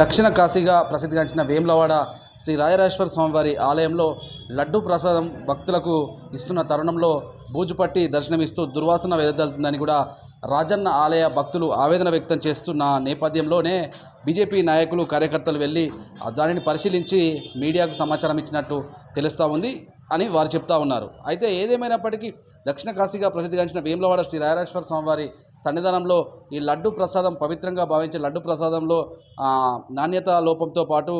దక్షిణ కాశీగా ప్రసిద్ధిగాంచిన వేములవాడ శ్రీ రాయరాజేశ్వర స్వామివారి ఆలయంలో లడ్డు ప్రసాదం భక్తులకు ఇస్తున్న తరుణంలో బూజుపట్టి దర్శనమిస్తూ దుర్వాసన వెదజల్తుందని కూడా రాజన్న ఆలయ భక్తులు ఆవేదన వ్యక్తం చేస్తున్న నేపథ్యంలోనే బీజేపీ నాయకులు కార్యకర్తలు వెళ్ళి దానిని పరిశీలించి మీడియాకు సమాచారం ఇచ్చినట్టు తెలుస్తూ ఉంది అని వారు చెప్తా ఉన్నారు. అయితే ఏదేమైనప్పటికీ దక్షిణ కాశీగా ప్రసిద్ధిగాంచిన వేములవాడ శ్రీ రాయరాజేశ్వర స్వామివారి సన్నిధానంలో ఈ లడ్డు ప్రసాదం పవిత్రంగా భావించే లడ్డు ప్రసాదంలో నాణ్యత లోపంతో పాటు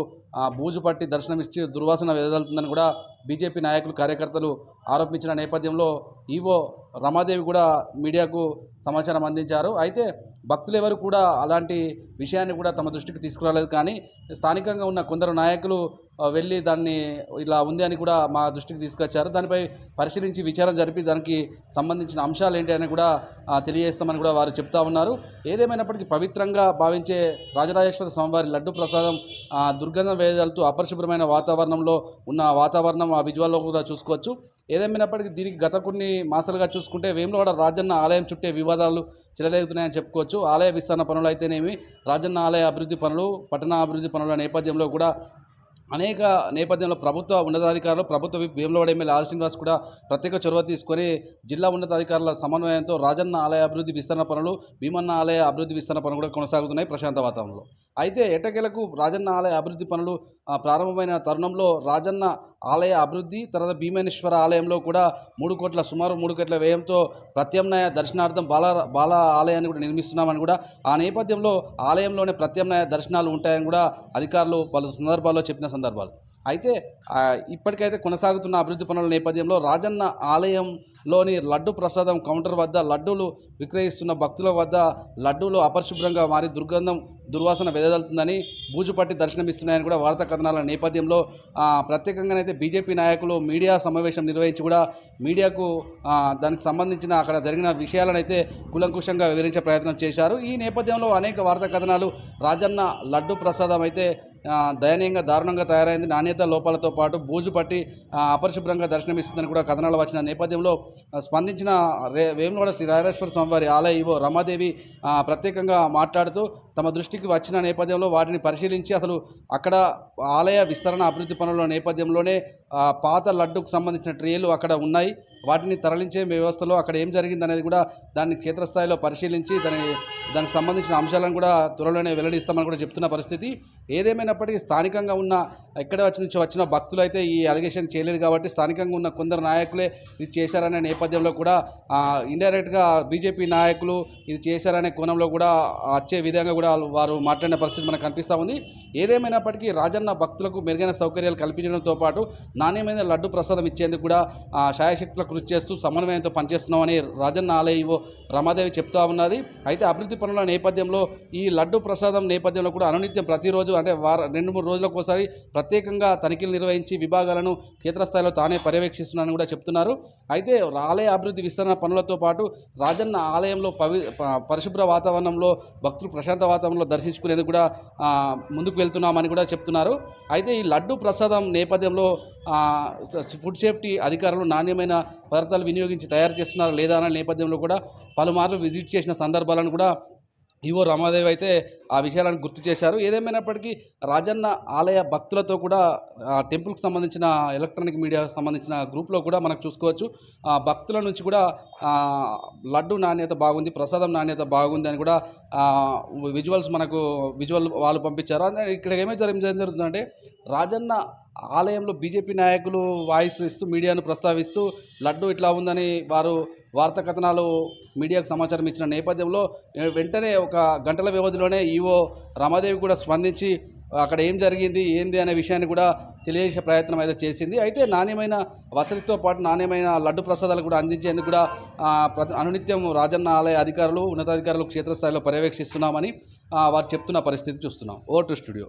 బూజు పట్టి దర్శనమిచ్చి దుర్వాసన వెదజల్లుతుందని కూడా బీజేపీ నాయకులు కార్యకర్తలు ఆరోపించిన నేపథ్యంలో ఈవో రమాదేవి కూడా మీడియాకు సమాచారం అందించారు. అయితే భక్తులు ఎవరు కూడా అలాంటి విషయాన్ని కూడా తమ దృష్టికి తీసుకురాలేదు. కానీ స్థానికంగా ఉన్న కొందరు నాయకులు వెళ్ళి దాన్ని ఇలా ఉంది అని కూడా మా దృష్టికి తీసుకొచ్చారు. దానిపై పరిశీలించి విచారం జరిపి దానికి సంబంధించిన అంశాలు ఏంటి అని కూడా తెలియజేస్తామని కూడా వారు చెప్తా ఉన్నారు. ఏదేమైనప్పటికీ పవిత్రంగా భావించే రాజరాజేశ్వర స్వామివారి లడ్డు ప్రసాదం దుర్గంధం వేదలతో అపరిశుభ్రమైన వాతావరణంలో ఉన్న వాతావరణం ఆ విజువల్లో కూడా చూసుకోవచ్చు. ఏదేమైనప్పటికీ దీనికి గత కొన్ని మాసాలుగా చూసుకుంటే వేములవాడ రాజన్న ఆలయం చుట్టే వివాదాలు చెలరేగుతున్నాయని చెప్పుకోవచ్చు. ఆలయ విస్తరణ పనులు అయితేనేమి రాజన్న ఆలయ అభివృద్ధి పనులు పట్టణ అభివృద్ధి పనుల నేపథ్యంలో కూడా అనేక నేపథ్యంలో ప్రభుత్వ ఉన్నతాధికారులు ప్రభుత్వ వేములవాడ ఎమ్మెల్యే ఆర్ శ్రీనివాస్ కూడా ప్రత్యేక చొరవ తీసుకొని జిల్లా ఉన్నతాధికారుల సమన్వయంతో రాజన్న ఆలయ అభివృద్ధి విస్తరణ పనులు భీమన్న ఆలయ అభివృద్ధి విస్తరణ పనులు కూడా కొనసాగుతున్నాయి ప్రశాంత వాతావరణంలో. అయితే ఎట్టకేలకు రాజన్న ఆలయ అభివృద్ధి పనులు ప్రారంభమైన తరుణంలో రాజన్న ఆలయ అభివృద్ధి తర్వాత భీమేశ్వర ఆలయంలో కూడా మూడు కోట్ల సుమారు మూడు కోట్ల వ్యయంతో ప్రత్యామ్నాయ దర్శనార్థం బాల బాల ఆలయాన్ని కూడా నిర్మిస్తున్నామని కూడా ఆ నేపథ్యంలో ఆలయంలోనే ప్రత్యామ్నాయ దర్శనాలు ఉంటాయని కూడా అధికారులు పలు సందర్భాల్లో చెప్పిన సందర్భాలు. అయితే ఇప్పటికైతే కొనసాగుతున్న అభివృద్ధి పనుల నేపథ్యంలో రాజన్న ఆలయంలోని లడ్డు ప్రసాదం కౌంటర్ వద్ద లడ్డూలు విక్రయిస్తున్న భక్తుల వద్ద లడ్డూలు అపరిశుభ్రంగా మారి దుర్గంధం దుర్వాసన వెదజల్తుందని బూజుపట్టి దర్శనమిస్తున్నాయని కూడా వార్తా కథనాల నేపథ్యంలో ప్రత్యేకంగానైతే బీజేపీ నాయకులు మీడియా సమావేశం నిర్వహించి కూడా మీడియాకు దానికి సంబంధించిన అక్కడ జరిగిన విషయాలను అయితే కూలంకుషంగా వివరించే ప్రయత్నం చేశారు. ఈ నేపథ్యంలో అనేక వార్తా కథనాలు రాజన్న లడ్డు ప్రసాదం అయితే దయనీయంగా దారుణంగా తయారైంది. నాణ్యత లోపాలతో పాటు బూజు పట్టి అపరిశుభ్రంగా దర్శనమిస్తుందని కూడా కథనాలు వచ్చిన నేపథ్యంలో స్పందించిన రే వేములవాడ శ్రీ రాజేశ్వర స్వామివారి ఆలయ ఈవో రమాదేవి ప్రత్యేకంగా మాట్లాడుతూ తమ దృష్టికి వచ్చిన నేపథ్యంలో వాటిని పరిశీలించి అసలు అక్కడ ఆలయ విస్తరణ అభివృద్ధి పనుల నేపథ్యంలోనే పాత లడ్డుకు సంబంధించిన ట్రేలు అక్కడ ఉన్నాయి. వాటిని తరలించే వ్యవస్థలో అక్కడ ఏం జరిగింది అనేది కూడా దాన్ని క్షేత్రస్థాయిలో పరిశీలించి దాని దానికి సంబంధించిన అంశాలను కూడా త్వరలోనే వెల్లడిస్తామని కూడా చెప్తున్న పరిస్థితి. ఏదేమైనప్పటికీ స్థానికంగా ఉన్న ఎక్కడ వచ్చి నుంచి వచ్చిన భక్తులు అయితే ఈ అలిగేషన్ చేయలేదు కాబట్టి స్థానికంగా ఉన్న కొందరు నాయకులే ఇది చేశారనే నేపథ్యంలో కూడా ఇండైరెక్ట్గా బీజేపీ నాయకులు ఇది చేశారనే కోణంలో కూడా వచ్చే విధంగా కూడా వారు మాట్లాడిన పరిస్థితి మనకు కనిపిస్తూ ఉంది. ఏదేమైనప్పటికీ రాజన్న భక్తులకు మెరుగైన సౌకర్యాలు కల్పించడంతో పాటు నాణ్యమైన లడ్డు ప్రసాదం ఇచ్చేందుకు కూడా శాయశక్తుల కృషి చేస్తూ సమన్వయంతో పనిచేస్తున్నామని రాజన్న ఆలయ రమాదేవి చెప్తా ఉన్నది. అయితే అభివృద్ధి పనుల నేపథ్యంలో ఈ లడ్డు ప్రసాదం నేపథ్యంలో కూడా అనునిత్యం ప్రతిరోజు అంటే వార రెండు మూడు రోజులకు ఒకసారి ప్రత్యేకంగా తనిఖీలు నిర్వహించి విభాగాలను క్షేత్రస్థాయిలో తానే పర్యవేక్షిస్తున్నానని కూడా చెప్తున్నారు. అయితే ఆలయ అభివృద్ధి విస్తరణ పనులతో పాటు రాజన్న ఆలయంలో పవి పరిశుభ్ర వాతావరణంలో భక్తులు ప్రశాంత వాతావరణంలో దర్శించుకునేందుకు కూడా ముందుకు వెళ్తున్నామని కూడా చెప్తున్నారు. అయితే ఈ లడ్డు ప్రసాదం నేపథ్యంలో ఫుడ్ సేఫ్టీ అధికారులు నాణ్యమైన పదార్థాలు వినియోగించి తయారు చేస్తున్నారా లేదా అనే నేపథ్యంలో కూడా పలుమార్లు విజిట్ చేసిన సందర్భాలను కూడా ఈవో రామాదేవి అయితే ఆ విషయాలను గుర్తు చేశారు. ఏదేమైనప్పటికీ రాజన్న ఆలయ భక్తులతో కూడా ఆ టెంపుల్కి సంబంధించిన ఎలక్ట్రానిక్ మీడియాకు సంబంధించిన గ్రూప్లో కూడా మనకు చూసుకోవచ్చు. ఆ భక్తుల నుంచి కూడా లడ్డు నాణ్యత బాగుంది ప్రసాదం నాణ్యత బాగుంది అని కూడా విజువల్స్ మనకు విజువల్ వాళ్ళు పంపించారు. అంటే ఇక్కడ ఏమైతే జరి- ఏం జరుగుతుందంటే రాజన్న ఆలయంలో బీజేపీ నాయకులు వాయిస్ ఇస్తూ మీడియాను ప్రస్తావిస్తూ లడ్డు ఇట్లా ఉందని వారు వార్తా కథనాలు మీడియాకు సమాచారం ఇచ్చిన నేపథ్యంలో వెంటనే ఒక గంటల వ్యవధిలోనే ఈవో రమాదేవి కూడా స్పందించి అక్కడ ఏం జరిగింది ఏంది అనే విషయాన్ని కూడా తెలియజేసే ప్రయత్నం అయితే చేసింది. అయితే నాణ్యమైన వసతితో పాటు నాణ్యమైన లడ్డు ప్రసాదాలు కూడా అందించేందుకు కూడా అనునిత్యం రాజన్న ఆలయ అధికారులు ఉన్నతాధికారులు క్షేత్రస్థాయిలో పర్యవేక్షిస్తున్నామని వారు చెప్తున్న పరిస్థితి చూస్తున్నాం. Over to studio.